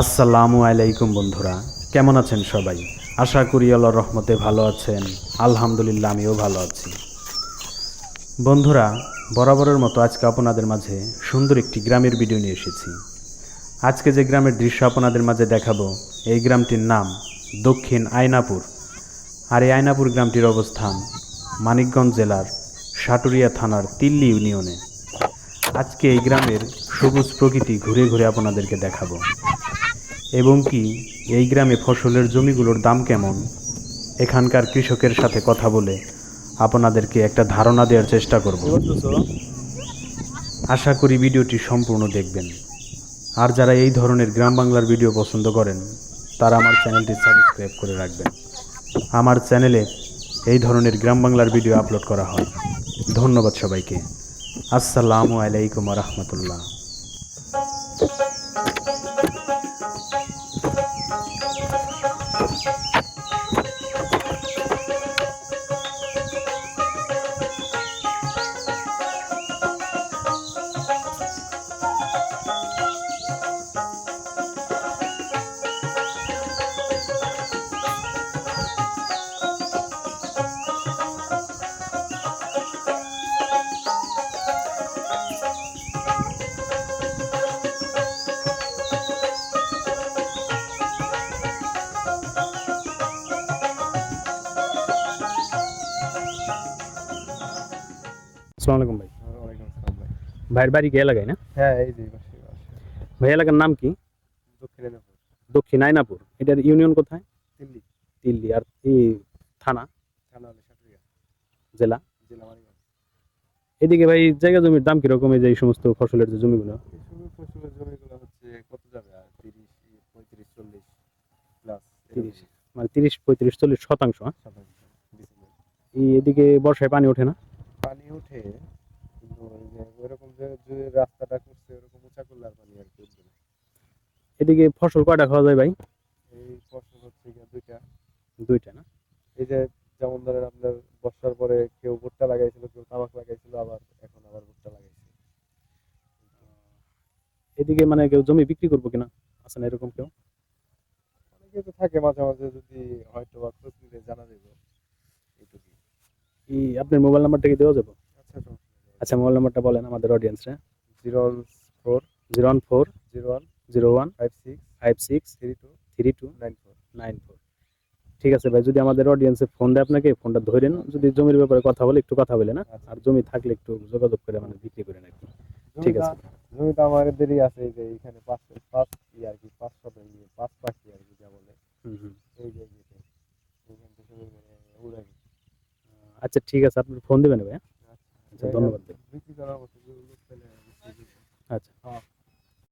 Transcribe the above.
আসসালামু আলাইকুম বন্ধুরা, কেমন আছেন সবাই? আশা করি আল্লাহর রহমতে ভালো আছেন। আলহামদুলিল্লাহ, আমিও ভালো আছি। বন্ধুরা, বরাবরের মতো আজকে আপনাদের মাঝে সুন্দর একটি গ্রামের ভিডিও নিয়ে এসেছি। আজকে যে গ্রামের দৃশ্য আপনাদের মাঝে দেখাবো, এই গ্রামটির নাম দক্ষিণ আয়নাপুর। আর এই আয়নাপুর গ্রামটির অবস্থান মানিকগঞ্জ জেলার সাটুরিয়া থানার তিল্লি ইউনিয়নে। আজকে এই গ্রামের সবুজ প্রকৃতি ঘুরে ঘুরে আপনাদেরকে দেখাবো। এবং কি, এই গ্রামে ফসলের জমিগুলোর দাম কেমন? এখানকার কৃষকের সাথে কথা বলে আপনাদেরকে একটা ধারণা দেওয়ার চেষ্টা করব। আশা করি ভিডিওটি সম্পূর্ণ দেখবেন। আর যারা এই ধরনের গ্রাম বাংলার ভিডিও পছন্দ করেন, তারা আমার চ্যানেলটি সাবস্ক্রাইব করে রাখবেন। আমার চ্যানেলে এই ধরনের গ্রাম বাংলার ভিডিও আপলোড করা হয়। ধন্যবাদ সবাইকে। আসসালামু আলাইকুম রহমতুল্লাহ। আসসালামু আলাইকুম ভাই। ভাইয়ের বাড়ি কে এলাকায় না? হ্যাঁ এই যে ভাই এলাকার নাম কি? দক্ষিণ আয়নাপুর এটার ইউনিয়ন কোথায়? দিল্লি। দিল্লি। আর এই থানা? থানা জেলা? জেলা এদিকে ভাই জায়গা জমির দাম কীরকম এই যে এই সমস্ত ফসলের যে জমিগুলো? ফসলের জমিগুলো হচ্ছে কত যাবে? আর তিরিশ পঁয়ত্রিশ চল্লিশ প্লাস তিরিশ মানে তিরিশ পঁয়ত্রিশ চল্লিশ শতাংশ হ্যাঁ? এই এদিকে বর্ষায় পানি ওঠে না? উঠে কিন্তু ওই যে ওইরকম যে যে রাস্তাটা করছে ওরকম উঁচা করলে আর পানি আর কি উঠবে না। এদিকে ফসল কয়টা খাওয়া যায় ভাই? এই ফসল হচ্ছে গিয়ে দুইটা। দুইটা না? এই যে যেমন ধরেন আপনার বর্ষার পরে কেউ ভুট্টা লাগাইছিল কেউ তামাক লাগাইছিল আবার এখন আবার ভুট্টা লাগাইছে। এদিকে মানে কেউ জমি বিক্রি করব কিনা? আছে না এরকম কেউ? অনেকে তো থাকে মাঝে মাঝে যদি হয়তো বা খোঁজ নিলে জানা যাবে। এইটুকুই। এই আপনার মোবাইল নাম্বারটা কি দেওয়া যাবে? আচ্ছা আচ্ছা। মোবাইল নাম্বারটা বলেন আমাদের অডিয়েন্সরা zero four zero one four zero one zero one five six five six three two three two nine four. Nine four. ঠিক আছে ভাই যদি আমাদের অডিয়েন্সে ফোন দেয় আপনাকে ফোনটা ধরে ধরেন যদি জমির ব্যাপারে কথা বলে একটু কথা বলে না। আচ্ছা। আর জমি থাকলে একটু যোগাযোগ করে মানে বিক্রি করে নাকি ঠিক আছে। জমিটা আমার দেরি আছে যে এখানে পাঁচ আচ্ছা ঠিক আছে আপনি ফোন দেবেন ভাই হ্যাঁ? আচ্ছা ধন্যবাদ। আচ্ছা।